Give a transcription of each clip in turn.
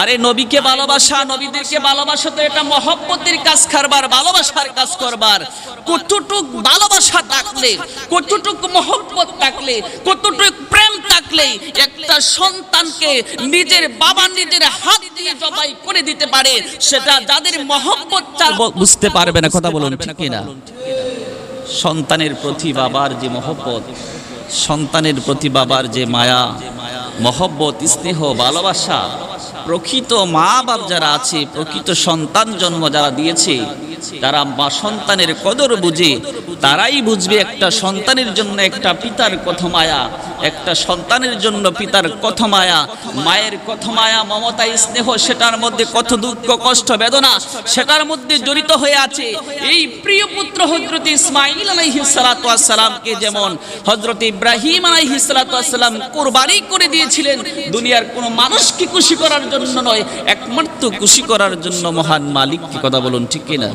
আরে নবীকে ভালোবাসা নবীদেরকে ভালোবাসা তো এটা মহব্বতের কাজ কারবার ভালোবাসার কাজ করবার। কতটুক ভালোবাসা থাকলে কতটুক মহব্বত থাকলে কতটুক প্রেম থাকলে একটা সন্তানকে নিজের বাবা নিজের হাত দিয়ে জবাই করে দিতে পারে সেটা যাদের মহব্বত বুঝতে পারবে না কথা বলুন ঠিক না সন্তানের প্রতি বাবার যে মহব্বত সন্তানের প্রতি বাবার যে মায়া মহব্বত, স্নেহ, ভালোবাসা। প্রকৃত মা বাপ যারা আছে, প্রকৃত সন্তান জন্ম যারা দিয়েছে, তারা মা সন্তানের কদর বুঝে, তারাই বুঝবে একটা সন্তানের জন্য একটা পিতার কত একটা সন্তানের জন্য পিতার কত মায়া, মায়ের কত মমতা স্নেহ, সেটার মধ্যে কত দুঃখ, কষ্ট, বেদনা, সেটার মধ্যে জড়িত হয়ে আছে। এই প্রিয় পুত্র হজরত ইসমাইল আলাইহিসালামকে যেমন হজরত ইব্রাহিম আলাইহিসালাম কোরবানি করে দিয়েছিলেন, দুনিয়ার কোনো মানুষকে খুশি করার জন্য নয়, একমাত্র খুশি করার জন্য মহান মালিককে কথা বলুন, ঠিক কিনা?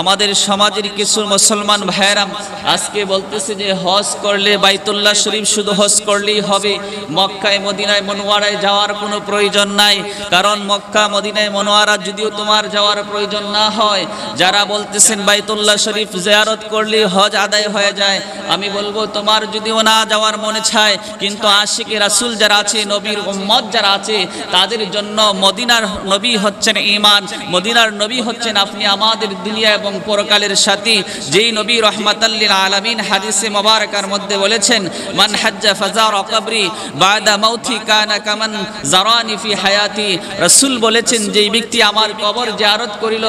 আমাদের সমাজের কিছু মুসলমান ভাইয়েরাম আজকে বলতেছে যে হজ করলে বাইতুল্লাহ শরীফ শুধু হজ করলেই হবে। মক্কায়, মদিনায়, মনোয়ারায় যাওয়ার কোনো প্রয়োজন নাই। কারণ মক্কা, মদিনায়, মনোয়ারা যদিও তোমার যাওয়ার প্রয়োজন না হয়, যারা বলতেছেন বাইতুল্লাহ শরীফ জিয়ারত করলেই হজ আদায় হয়ে যায়, আমি বলব তোমার যদিও না যাওয়ার মনে চায়, কিন্তু আশিকে রাসুল যারা আছে, নবীর উম্মত যারা আছে, তাদের জন্য মদিনার নবী হচ্ছেন ইমান মদিনার নবী হচ্ছেন আপনি আমাদের দুনিয়া এবং পরকালের সাথী যেই নবী রহমাতাল্লিল আলামিন হাদিসে মোবারকার মধ্যে বলেছেন মান হাজ্জা ফাজার কবরি বাদা মাউথি কানা কামান জারানি ফি হায়াতি। রাসূল বলেছেন যেই ব্যক্তি আমার কবর জিয়ারত করিল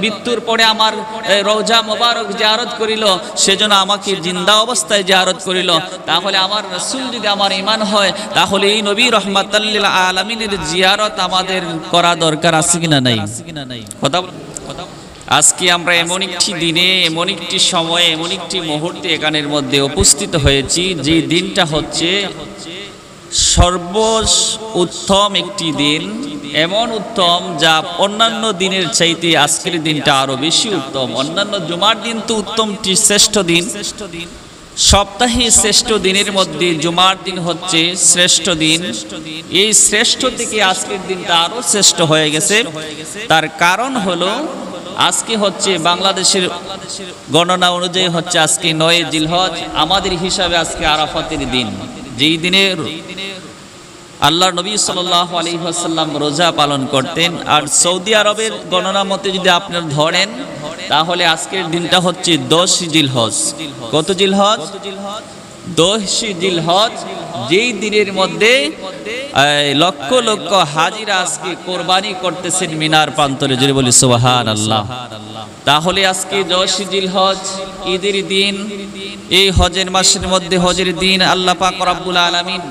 মৃত্যুর পরে আমার এ, রওজা মোবারক জিয়ারত করিল সেজন্য আমাকে জিন্দা অবস্থায় জিয়ারত করিল। তাহলে আমার রাসূল যদি আমার ইমান হয় তাহলে এই নবী রহমাতাল্লিল আলামিনের জিয়ারত আমাদের করা দরকার আছে কিনা নাই? কথা কথা আজকে আমরা এমন একটি দিনে, এমন একটি সময়ে, এমন একটি মুহূর্তে এখানের মধ্যে উপস্থিত হয়েছি, যে দিনটা হচ্ছে সর্ব উত্তম একটি দিন, এমন উত্তম যা অন্যান্য দিনের চাইতে আজকের দিনটা আরও বেশি উত্তম। অন্যান্য জুমার দিন তো উত্তমটি শ্রেষ্ঠ দিন শ্রেষ্ঠ দিন। সপ্তাহে শ্রেষ্ঠ দিনের মধ্যে জুমার দিন হচ্ছে শ্রেষ্ঠ দিন। এই শ্রেষ্ঠ থেকে আজকের দিনটা আরও শ্রেষ্ঠ হয়ে গেছে। তার কারণ হলো আজকে হচ্ছে বাংলাদেশের গণনা অনুযায়ী হচ্ছে আজকে নয় জিলহজ। আমাদের হিসাবে আজকে আরাফাতের দিন। যেই দিনের আল্লাহ নবী সাল্লাহ আলী আসাল্লাম রোজা পালন করতেন। আর সৌদি আরবের গণনা মতে যদি আপনার ধরেন, তাহলে আজকের দিনটা হচ্ছে দশ জিলহজ। কত জিলহজ? দশ জিলহজ। যেই দিনের মধ্যে লক্ষ লক্ষ হাজিরা আজকে কোরবানি করতেছেন মিনার প্রান্তরে যদি বলি সুবাহান আল্লাহ তাহলে আজকে জসিজিল হজ ঈদের দিন, এই হজের মাসের মধ্যে হজের দিন আল্লাহ পাক রব্বুল আলামিন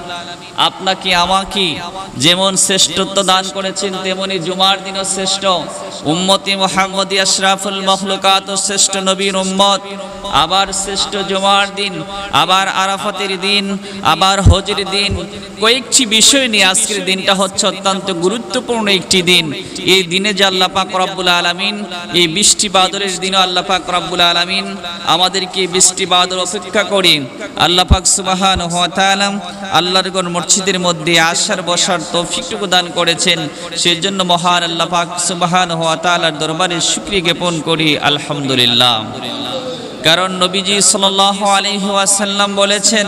আপনাকে, আমাকে যেমন শ্রেষ্ঠত্ব দান করেছেন, তেমনি জুমার দিনও শ্রেষ্ঠ। উম্মতি মোহাম্মদী আশরাফুল মখলুকাত শ্রেষ্ঠ নবীর উম্মত। আবার শ্রেষ্ঠ জুমার দিন, আবার আরাফাতের দিন, আবার হজের দিন। কয়েকটি বিষয় নিয়ে আজকের দিনটা হচ্ছে অত্যন্ত গুরুত্বপূর্ণ একটি দিন। এই দিনে যে আল্লাহ পাক রব্বুল আলামিন, এই বৃষ্টি বাদলের দিনও আল্লাহ পাক রব্বুল আলামিন আমাদেরকে বৃষ্টি বাদল অপেক্ষা করি। আল্লাহ পাক সুবহানাহু ওয়া তাআলা আল্লাহর কোন মসজিদের মধ্যে আসার, বসার তৌফিকটুকু দান করেছেন। সেই জন্য মহান আল্লাহ পাক সুবাহান ওয়া তাআলার দরবারে শুকরিয়া জ্ঞাপন করি, আলহামদুলিল্লাহ। কারণ নবীজি সাল্লাল্লাহু আলাইহি ওয়াসাল্লাম বলেছেন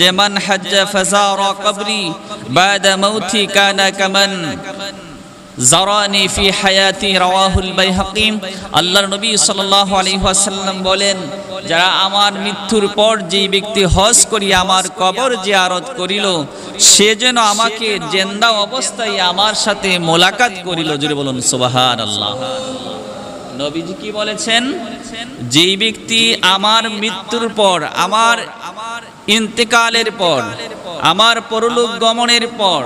যে, মান হাজ্জা ফাজারা কবরি বাদা মাউতি কানা কামান জারানি ফি হায়াতি রাওয়াহুল বাইহাকি। আল্লাহর নবী সাল্লাল্লাহু আলাইহি ওয়াসাল্লাম বলেন, যারা আমার মৃত্যুর পর যেই ব্যক্তি হজ করি, আমার কবর জিয়ারত করিল, সে যেন আমাকে জেন্দা অবস্থায় আমার সাথে মোলাকাত করিল। জুড়ে বলুন, সুবহানাল্লাহ। নবীজি কি বলেছেন? যেই ব্যক্তি আমার মৃত্যুর পর, আমার ইন্তেকালের পর আমার পরলোক গমনের পর,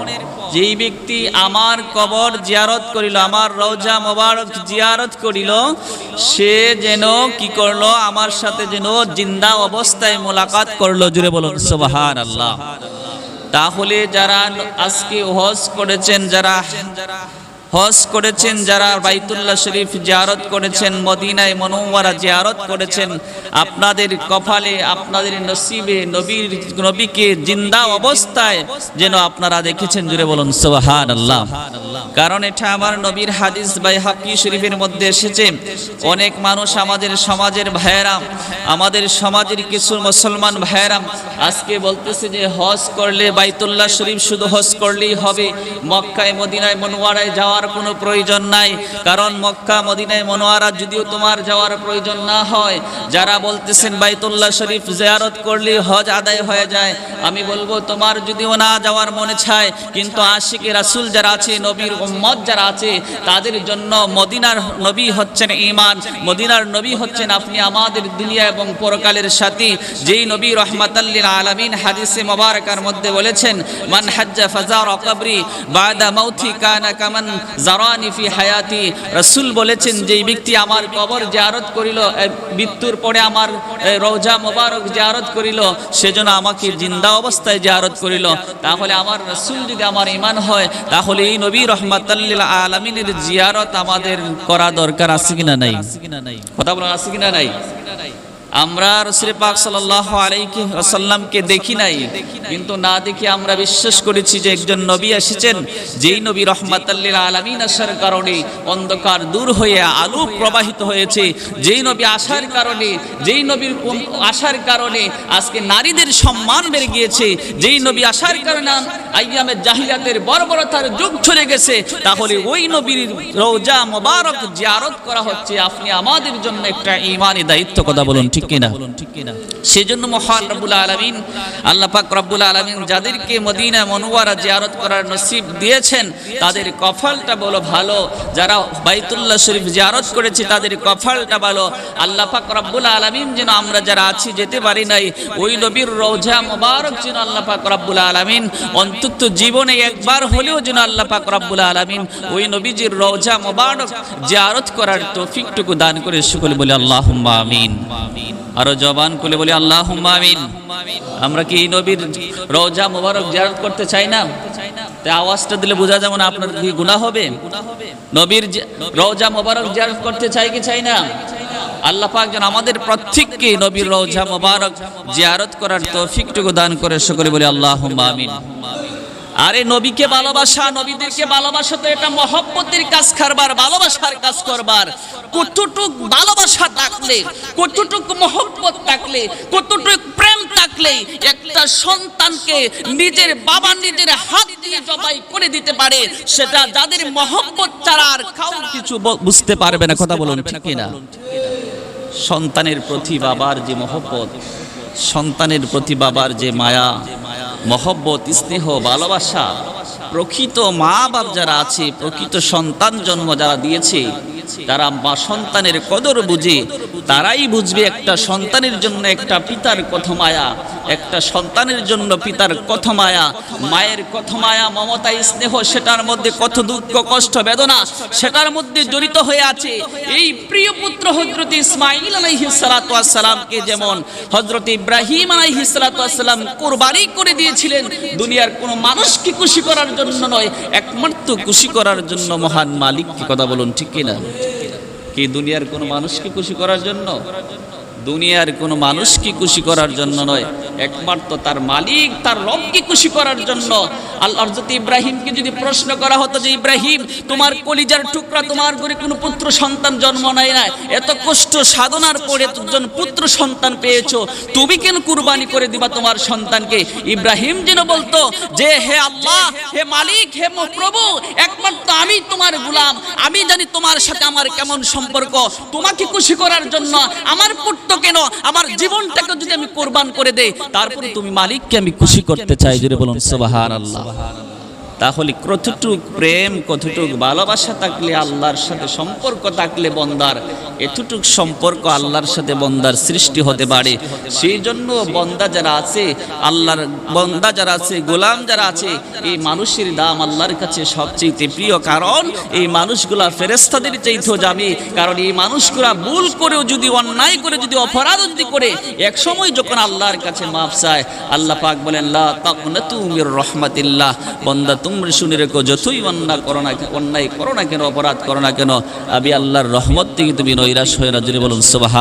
যেই ব্যক্তি আমার কবর জিয়ারত করিল, আমার রওজা মোবারক জিয়ারত করিল, সে যেন কি করল, আমার সাথে যেন জিন্দা অবস্থায় মোলাকাত করল। জুড়ে বলুন সোবাহার আল্লাহ তাহলে যারা আজকে হজ করেছেন, যারা হজ করেছেন, যারা বাইতুল্লাহ শরীফ জিয়ারত করেছেন, মদিনায় মনোয়ারা জিয়ারত করেছেন, আপনাদের কপালে, আপনাদের নসিবে নবীর, নবীকে জিন্দা অবস্থায় যেন আপনারা দেখেছেন, জুড়ে বলুন সুবহান আল্লাহ কারণ এটা আমার নবীর হাদিস বাই হাকি শরীফের মধ্যে এসেছে। অনেক মানুষ আমাদের সমাজের ভাইয়েরাম আমাদের সমাজের কিছু মুসলমান ভাইয়েরাম আজকে বলতেছে যে, হজ করলে বাইতুল্লাহ শরীফ শুধু হজ করলেই হবে। মক্কায়, মদিনায়, মনোয়ারায় যাওয়ার কোনো প্রয়োজন নাই। কারণ মক্কা, মদিনায় মনোয়ারা যদিও তোমার যাওয়ার প্রয়োজন না হয়, যারা বলতেছেন বাইতুল্লাহ শরীফ জিয়ারত করলে হজ আদায় হয়ে যায়, আমি বলব তোমার যদিও না যাওয়ার মনে চায়, কিন্তু আশিকে রাসূল যারা আছে, নবীর উম্মত যারা আছে, তাদের জন্য মদিনার নবী হচ্ছেন ইমান মদিনার নবী হচ্ছেন আপনি আমাদের দুনিয়া এবং পরকালের সাথী। যেই নবী রহমাতাল্লিল আলামিন হাদিসে মোবারকার মধ্যে বলেছেন, মান হাজ্জা ফাজা কবরি বাদা মাউথি কানা কামান জারানি ফি হায়াতি, রাসূল বলেছেন, যেই ব্যক্তি আমার কবর জিয়ারত করিল মৃত্যুর পরে আমার রওজা মোবারক জিয়ারত করিল সেজন্য আমাকে জিন্দা অবস্থায় জিয়ারত করিল। তাহলে আমার রাসূল যদি আমার ঈমান হয়, তাহলে এই নবী রহমাতাল্লিল আলামিনের জিয়ারত আমাদের করা দরকার, আছে কিনা নাই? কথা বলা আছে কিনা নাই? আমরা রসুল পাক সাল্লাহ আলাইহি ওয়াসাল্লামকে দেখি নাই, কিন্তু না দেখে আমরা বিশ্বাস করেছি যে একজন নবী এসেছেন, যেই নবী রহমাতাল্লিল আলামিন আসার কারণে অন্ধকার দূর হয়ে আলো প্রবাহিত হয়েছে, যেই নবী আসার কারণে, যেই নবীর আসার কারণে আজকে নারীদের সম্মান বেড়ে গিয়েছে, যেই নবী আসার কারণে আইয়ামের জাহিলাতের বর্বরতার যুগ চলে গেছে, তাহলে ওই নবীর রোজা মোবারক জিয়ারত করা হচ্ছে। আপনি আমাদের জন্য একটা ইমানি দায়িত্ব কথা বলুন, ঠিক কিনা? সেজন্য মহান রব্বুল আলামিন, আল্লাহ পাক রব্বুল আলামিন যাদেরকে মদিনা মনোয়ারা জিয়ারত করার নসিব দিয়েছেন, তাদের কফলটা বলো ভালো। যারা বাইতুল্লাহ শরীফ জিয়ারত করেছে, তাদের কফলটা ভালো। আল্লাহ পাক রব্বুল আলামিন যেন আমরা যারা আছি যেতে পারি নাই, ওই নবীর রওজা মোবারক যেন আল্লাহ পাক রব্বুল আলামিন, অন্তত জীবনে একবার হলেও যেন আল্লাহ পাক রব্বুল আলামিন ওই নবীজির রওজা মোবারক জিয়ারত করার তৌফিকটুকু দান করে, সকলে বলে আল্লাহুম্মা আমিন। আরও জবান খুলে বলি, আল্লাহুম্মা আমিন। আমরা কি নবীর রওজা মোবারক জিয়ারত করতে চাই না? তাই আওয়াজটা দিলে বোঝা যেমন আপনার কি গুনাহ হবে? নবীর রোজা মোবারক জিয়ারত করতে চাই কি চাই না? আল্লাহ পাক আমাদের প্রত্যেককে নবীর রওজা মোবারক জিয়ারত করার তৌফিকটুকু দান করে, সকলে বলি, আল্লাহুম্মা আমিন। আরে নবীকে ভালোবাসা, নবীদেরকে ভালোবাসা তো এটা মহব্বতের কাজ কারবার, ভালোবাসার কাজ করবার। কতটুক ভালোবাসা থাকলে, কতটুক মহব্বত থাকলে, কতটুক প্রেম থাকলে একটা সন্তানকে নিজের বাবা নিজের হাত দিয়ে জবাই করে দিতে পারে, সেটা যাদের মহব্বত ছাড়া আর কাউ কিছু বুঝতে পারবে না। কথা বলুন ঠিক না সন্তানের প্রতি বাবার যে মহব্বত, সন্তানের প্রতি বাবার যে মায়া মহব্বত স্নেহ ভালোবাসা প্রকৃত মা বাপ যারা আছে, প্রকৃত সন্তান জন্ম যারা দিয়েছে, তারা মা সন্তানের কদর বুঝে, তারাই বুঝবে একটা সন্তানের জন্য একটা পিতার কত মায়া, একটা সন্তানের জন্য পিতার কত মায়া, মায়ের কত মায়া মমতা স্নেহ, সেটার মধ্যে কত দুঃখ, কষ্ট, বেদনা, সেটার মধ্যে জড়িত হয়ে আছে। এই প্রিয় পুত্র হজরত ইসমাইল আলাইহিস সালাতু যেমন হজরত ইব্রাহিম আলাইহিস সালাতু ওয়াস করে দিয়েছিলেন, দুনিয়ার কোনো মানুষকে খুশি করার জন্য নয়, একমাত্র খুশি করার জন্য মহান মালিককে কথা বলুন, ঠিক কিনা? কি দুনিয়ার কোনো মানুষকে খুশি করার জন্য? দুনিয়ার কোনো মানুষকে খুশি করার জন্য নয় একমাত্র তার মালিক, তার রবকে খুশি করার জন্য। আল্লাহ হযরত ইব্রাহিমকে যদি প্রশ্ন করা হতো যে, ইব্রাহিম, তোমার কলিজার টুকরা তোমার ঘরে কোনো পুত্র সন্তান জন্ম নেয় না এত কষ্ট সাধনার পরে একজন পুত্র সন্তান পেয়েছ। তুমি কেন কুরবানি করে দিবা তোমার সন্তানকে? ইব্রাহিম যেন বলতো যে, হে আল্লাহ, হে মালিক, হে প্রভু, একমাত্র আমি তোমার গুলাম। আমি জানি তোমার সাথে আমার কেমন সম্পর্ক। তোমাকে খুশি করার জন্য আমার পুত্র কেন? আমার জীবনটাকে যদি আমি কোরবান করে দেই তারপরে তুমি মালিককে আমি খুশি করতে চাই জুড়ে বলুন সুবহান আল্লাহ তাহলে কতটুক প্রেম, কতটুক ভালোবাসা থাকলে আল্লাহর সাথে সম্পর্ক থাকলে বন্দার এতটুক সম্পর্ক আল্লাহর সাথে বন্দার সৃষ্টি হতে পারে। সেই জন্য বন্দা যারা আছে, আল্লাহর বন্দা যারা আছে, গোলাম যারা আছে, এই মানুষের দাম আল্লাহর কাছে সবচেয়ে প্রিয় কারণ এই মানুষগুলা ফেরেস্তাদের চাইতেও যাবে। কারণ এই মানুষগুলা ভুল করেও যদি, অন্যায় করে যদি অপরাধ যদি করে এক সময় যখন আল্লাহর কাছে মাফ চায়, আল্লাহ পাক বলেন, লা তাকনাতু মির রহমাতিল্লাহ। বন্দা, তোমরা শুনে রেখো, যতই অন্যায় করো না অন্যায় করো না কেন, অপরাধ করো না কেন, আমি আল্লাহর রহমত থেকে তুমি নৈরাশ হয়ে না যদি বলুন সুবাহান